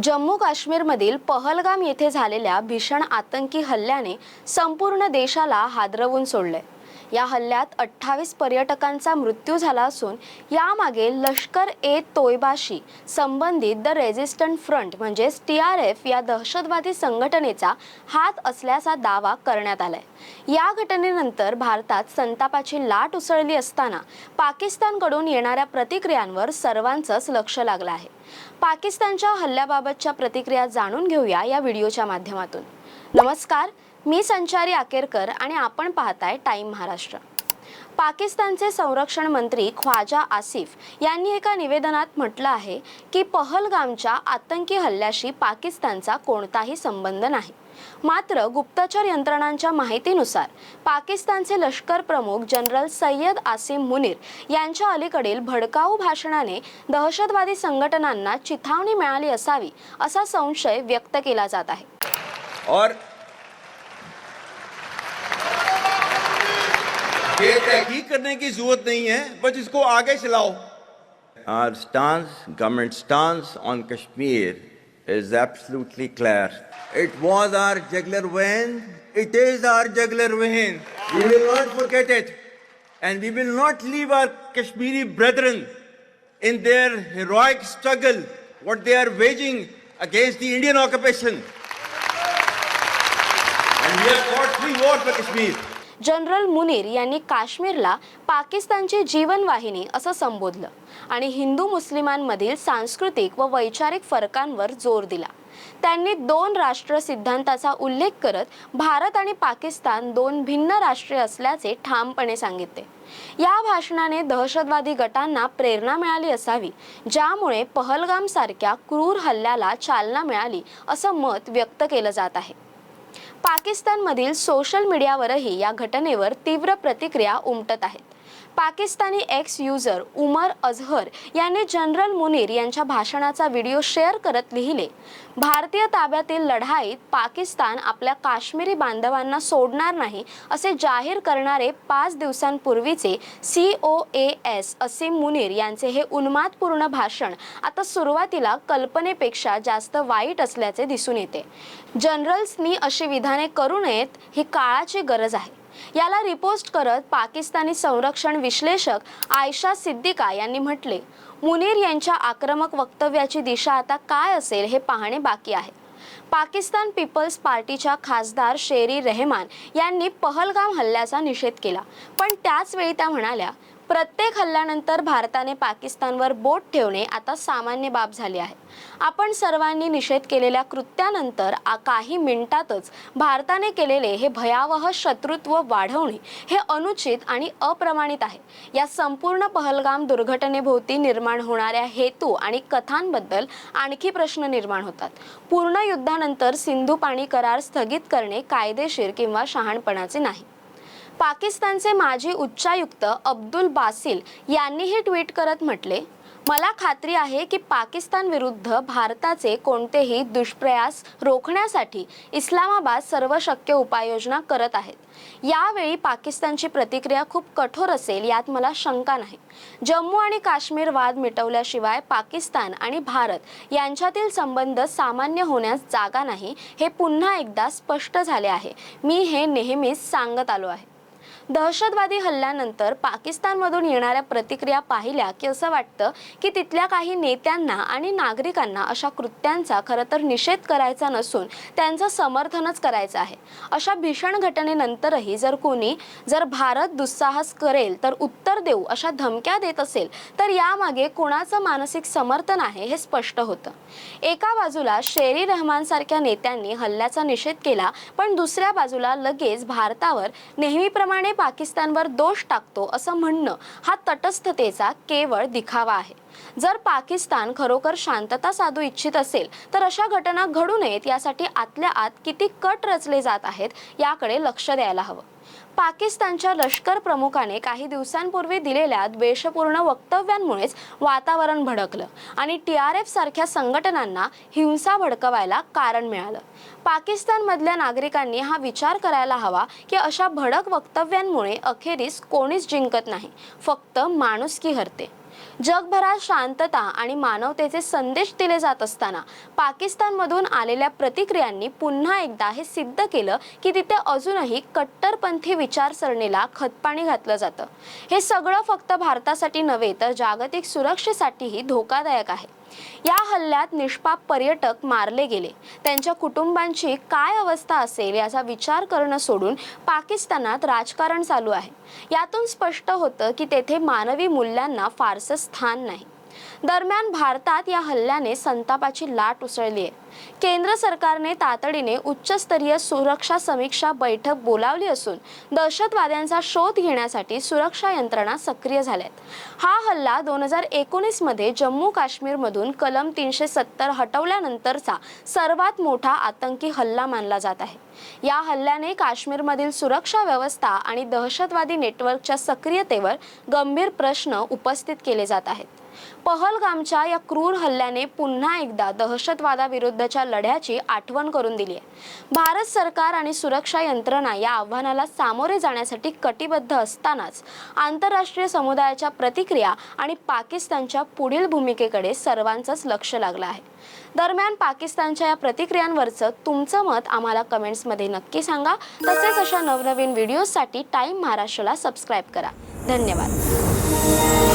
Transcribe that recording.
जम्मू काश्मीरमधील पहलगाम येथे झालेल्या भीषण आतंकी हल्ल्याने संपूर्ण देशाला हादरवून सोडले. या हल्ल्यात अठ्ठावीस पर्यटकांचा मृत्यू झाला असून यामागे लष्कर ए तोयबाशी संबंधित द रेझिस्टंट फ्रंट म्हणजेच टी आर एफ या दहशतवादी संघटनेचा हात असल्याचा दावा करण्यात आलाय. या घटनेनंतर भारतात संतापाची लाट उसळली असताना पाकिस्तानकडून येणाऱ्या प्रतिक्रियांवर सर्वांचंच लक्ष लागलं आहे. पाकिस्तानच्या हल्ल्याबाबतच्या प्रतिक्रिया जाणून घेऊया या व्हिडिओच्या माध्यमातून. नमस्कार मी संचारी आकेरकर आणि आपण पाहताय टाईम महाराष्ट्र. पाकिस्तानचे संरक्षण मंत्री ख्वाजा आसिफ यांनी एका निवेदनात म्हटलं आहे की पहलगामच्या आतंकी हल्ल्याशी पाकिस्तानचा कोणताही संबंध नाही. मात्र गुप्तचर यंत्रणांच्या माहितीनुसार पाकिस्तानचे लष्कर प्रमुख जनरल सय्यद आसिम मुनीर यांच्या अलीकडील भडकाऊ भाषणाने दहशतवादी संघटनांना चिथावणी मिळाली असावी असा संशय व्यक्त केला जात आहे. और ये तहकीक करने की जरूरत नहीं है बस इसको आगे चलाओ। Our stance, government stance on Kashmir is absolutely clear. It was our jugular vein. It is our jugular vein. We will not forget it. And we will not leave our Kashmiri brethren in their heroic struggle, what they are waging against the Indian occupation. And we have fought three wars for Kashmir. General Munir यांनी काश्मीरला पाकिस्तानची जीवनवाहिनी असं संबोधलं आणि हिंदू मुस्लिमांमधील सांस्कृतिक व वैचारिक फरकांवर जोर दिला. त्यांनी दोन राष्ट्र सिद्धांताचा उल्लेख करत भारत आणि पाकिस्तान दोन भिन्न राष्ट्रे असल्याचे ठामपणे सांगितले. या भाषणाने दहशतवादी गटांना प्रेरणा मिळाली असावी ज्यामुळे पहलगाम सारख्या क्रूर हल्ल्याला चालना मिळाली असं मत व्यक्त केलं जात आहे. पाकिस्तानमधील सोशल मीडियावरही या घटनेवर तीव्र प्रतिक्रिया उमटत आहेत. पाकिस्तानी एक्स युजर उमर अझहर यांनी जनरल मुनीर यांच्या भाषणाचा व्हिडिओ शेअर करत लिहिले. भारतीय ताब्यातील लढाईत पाकिस्तान आपल्या काश्मीरी बांधवांना सोडणार नाही असे जाहीर करणारे पाच दिवसांपूर्वीचे C O A S Asim Munir यांचे हे उन्मादपूर्ण भाषण आता सुरुवातीला कल्पनेपेक्षा जास्त वाईट असल्याचे दिसून येते. जनरल्सनी अशी विधाने करू नयेत ही काळाची गरज आहे. याला रिपोस्ट करत पाकिस्तानी संरक्षण विश्लेषक आयशा सिद्दिका यांनी म्हटले मुनीर यांच्या आक्रमक वक्तव्याची दिशा आता काय असेल हे पाहणे बाकी आहे. पाकिस्तान पीपल्स पार्टीच्या खासदार शेरी रेहमान यांनी पहलगाम हल्ल्याचा निषेध केला. पण त्याच वेळी त्या म्हणाल्या प्रत्येक हल्ल्यानंतर भारताने पाकिस्तानवर बोट ठेवणे आता सामान्य बाब झाली आहे. आपण सर्वांनी निषेध केलेल्या कृत्यानंतर काही मिनिटातच भारताने केलेले हे भयावह शत्रुत्व वाढवणे हे अनुचित आणि अप्रमाणित आहे. या संपूर्ण पहलगाम दुर्घटनेभोवती निर्माण होणाऱ्या हेतू आणि कथांबद्दल आणखी प्रश्न निर्माण होतात. पूर्ण युद्धानंतर सिंधू पाणी करार स्थगित करणे कायदेशीर किंवा शहाणपणाचे नाही. पाकिस्तानचे माजी उच्चायुक्त अब्दुल बासिल यांनीही ट्विट करत म्हटले मला खात्री आहे की पाकिस्तान विरुद्ध भारताचे कोणतेही दुष्प्रयास रोखण्यासाठी इस्लामाबाद सर्व शक्य उपाययोजना करत आहेत. यावेळी पाकिस्तानची प्रतिक्रिया खूप कठोर असेल यात मला शंका नाही. जम्मू आणि काश्मीर वाद मिटवल्याशिवाय पाकिस्तान आणि भारत यांच्यातील संबंध सामान्य होण्यास जागा नाही हे पुन्हा एकदा स्पष्ट झाले आहे. मी हे नेहमीच सांगत आलो आहे. दहशतवादी हल्ल्यानंतर पाकिस्तानमधून येणाऱ्या प्रतिक्रिया पाहिल्या की असं वाटतं की तिथल्या काही नेत्यांना आणि नागरिकांना अशा कृत्यांचा खरं तर निषेध करायचा नसून त्यांचं समर्थनच करायचं आहे. अशा भीषण घटनेनंतरही जर कोणी जर भारत दुस्साहस करेल तर उत्तर देऊ अशा धमक्या देत असेल तर यामागे कोणाचं मानसिक समर्थन आहे हे स्पष्ट होतं. एका बाजूला शेरी रहमान सारख्या नेत्यांनी हल्ल्याचा निषेध केला पण दुसऱ्या बाजूला लगेच भारतावर नेहमीप्रमाणे पाकिस्तानवर दोष टाकतो असं म्हणणं हा तटस्थतेचा केवळ दिखावा आहे. जर पाकिस्तान खरोखर शांतता साधू इच्छित असेल तर अशा घटना घडू नयेत यासाठी आतल्या आत किती कट रचले जात आहेत याकडे लक्ष द्यायला हवं. पाकिस्तानच्या लष्कर प्रमुखाने काही दिवसांपूर्वी दिलेल्या द्वेषपूर्ण वक्तव्यांमुळेच वातावरण भडकलं आणि टी आर एफ सारख्या संघटनांना हिंसा भडकवायला कारण मिळालं. पाकिस्तानमधल्या नागरिकांनी हा विचार करायला हवा की अशा भडक वक्तव्यांमुळे अखेरीस कोणीच जिंकत नाही फक्त माणुसकी हरते. जगभरात शांतता आणि मानवतेचे संदेश दिले जात असताना पाकिस्तानमधून आलेल्या प्रतिक्रियांनी पुन्हा एकदा हे सिद्ध केलं की तिथे अजूनही कट्टरपंथी विचारसरणीला खतपाणी घातलं जातं. हे सगळं फक्त भारतासाठी नव्हे तर जागतिक सुरक्षेसाठीही धोकादायक आहे. या हल्ल्यात निष्पाप पर्यटक मारले गेले. त्यांच्या कुटुंबांची काय अवस्था असेल याचा विचार करणं सोडून पाकिस्तानात राजकारण चालू आहे. यातून स्पष्ट होतं की तेथे मानवी मूल्यांना फारसं स्थान नाही. दरम्यान भारतात या हल्ल्याने संतापाची लाट उसळली आहे. केंद्र सरकारने तातडीने उच्चस्तरीय सुरक्षा समीक्षा बैठक बोलावली असून दहशतवाद्यांचा शोध घेण्यासाठी सुरक्षा यंत्रणा सक्रिय झाल्यात. हा हल्ला दोन हजार एकोणीसमध्ये जम्मू काश्मीरमधून कलम तीनशे सत्तर हटवल्यानंतरचा सर्वात मोठा आतंकी हल्ला मानला जात आहे. या हल्ल्याने काश्मीरमधील सुरक्षा व्यवस्था आणि दहशतवादी नेटवर्कच्या सक्रियतेवर गंभीर प्रश्न उपस्थित केले जात आहेत. पहलगामच्या या क्रूर हल्ल्याने पुन्हा एकदा विरुद्धच्या लढ्याची आठवण करून दिली आहे. भारत सरकार आणि सुरक्षा यंत्रणा या आव्हानाला सामोरे जाण्यासाठी कटिबद्ध असतानाच आंतरराष्ट्रीय समुदायाच्या प्रतिक्रिया आणि पाकिस्तानच्या पुढील भूमिकेकडे सर्वांचंच लक्ष लागलं आहे. दरम्यान पाकिस्तानच्या या प्रतिक्रियांवरचं तुमचं मत आम्हाला कमेंट्समध्ये नक्की सांगा. तसेच अशा नवनवीन व्हिडिओजसाठी टाईम महाराष्ट्राला सबस्क्राईब करा. धन्यवाद.